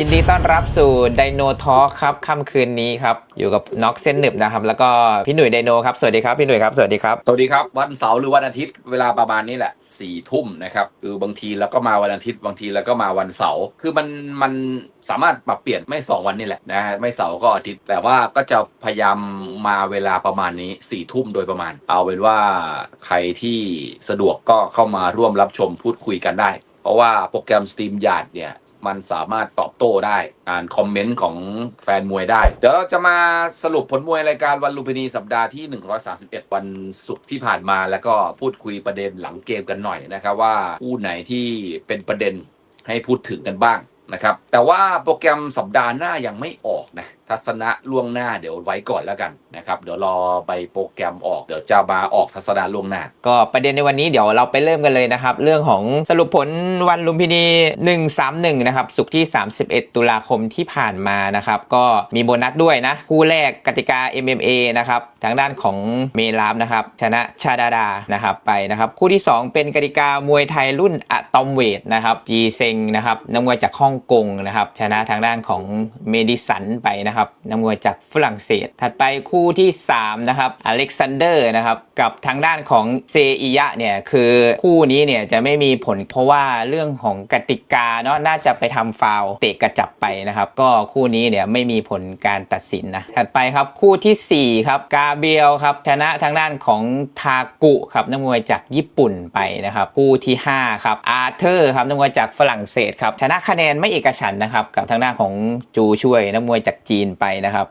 ยินดีต้อนรับสู่ไดโนทอ l k ครับค่ำคืนนี้ครับ อยู่กับน็อกเส้นหนึบนะครับ แล้วก็พี่หนุ่ยไดโนครับ สวัสดีครับ พี่หนุ่ยครับ สวัสดีครับ สวัสดีครับ วันเสาร์หรือวันอาทิตย์เวลาประมาณนี้แหละสี่ทุ่มนะครับคือบางทีแล้วก็มาวันอาทิตย์บางทีแล้วก็มาวันเสาร์คือมันมันสามารถปรับเปลี่ยนไม่สองวันนี่แหละนะฮะไม่เสาร์ก็อาทิตย์แต่ว่าก็จะพยายามมาเวลาประมาณนี้สี่ทุ่มโดยประมาณ เอาเป็นว่าใครที่สะดวกก็เข้ามาร่วมรับชมพูดคุยกันได้ เพราะว่าโปรแกรม Steam Yard เนี่ย มันสามารถตอบโต้ได้ อ่านคอมเมนต์ของแฟนมวยได้ เดี๋ยวเราจะมาสรุปผลมวยรายการวันลุมพินีสัปดาห์ที่ 131 วันศุกร์ที่ผ่านมาแล้วก็พูดคุยประเด็นหลังเกมกันหน่อยนะครับว่าคู่ไหนที่เป็นประเด็นให้พูดถึงกันบ้างนะครับแต่ว่าโปรแกรมสัปดาห์หน้ายังไม่ออกนะทัศนะล่วงหน้าเดี๋ยวไว้ก่อนแล้วกัน นะครับเดี๋ยวรอไปโปรแกรมออกเดี๋ยวจะมาออกทัศนะล่วงหน้า ก็ประเด็นในวันนี้เดี๋ยวเราไปเริ่มกันเลยนะครับ เรื่องของสรุปผลวันลุมพินี 131 นะครับสุกที่ 31 ตุลาคมที่ผ่านมานะครับ ก็มีโบนัสด้วยนะ คู่แรกกติกา MMA นะครับทางด้านของเมลาฟนะครับ ชนะชาดาดานะครับไปนะครับ คู่ที่ 2 เป็นกติกามวยไทยรุ่นอะตอมเวทนะครับจีเซงนะครับนักมวยจากฮ่องกงนะครับชนะทางด้านของเมดิสันไปนะครับนักมวยจากฝรั่งเศส ถัดไปคู่ที่ 3 นะครับอเล็กซานเดอร์นะครับกับทางด้านของเซอิยะเนี่ยคือคู่นี้เนี่ยจะไม่มีผลเพราะว่าเรื่องของกติกาเนาะน่าจะไปทำฟาวเตะกระจับไปนะครับก็คู่นี้เนี่ยไม่มีผลการตัดสินนะถัดไปครับคู่ทีสี่4ครับกาเบียลครับชนะทางด้านของทากุครับนักมวยจากญี่ปุ่นไปนะครับคู่ที่5ครับอาร์เธอร์ครับนักมวยจากฝรั่งเศสครับชนะคะแนนไม่เอกฉันนะครับกับทางด้านของจูช่วยนักมวยจากจีนไปนะครับ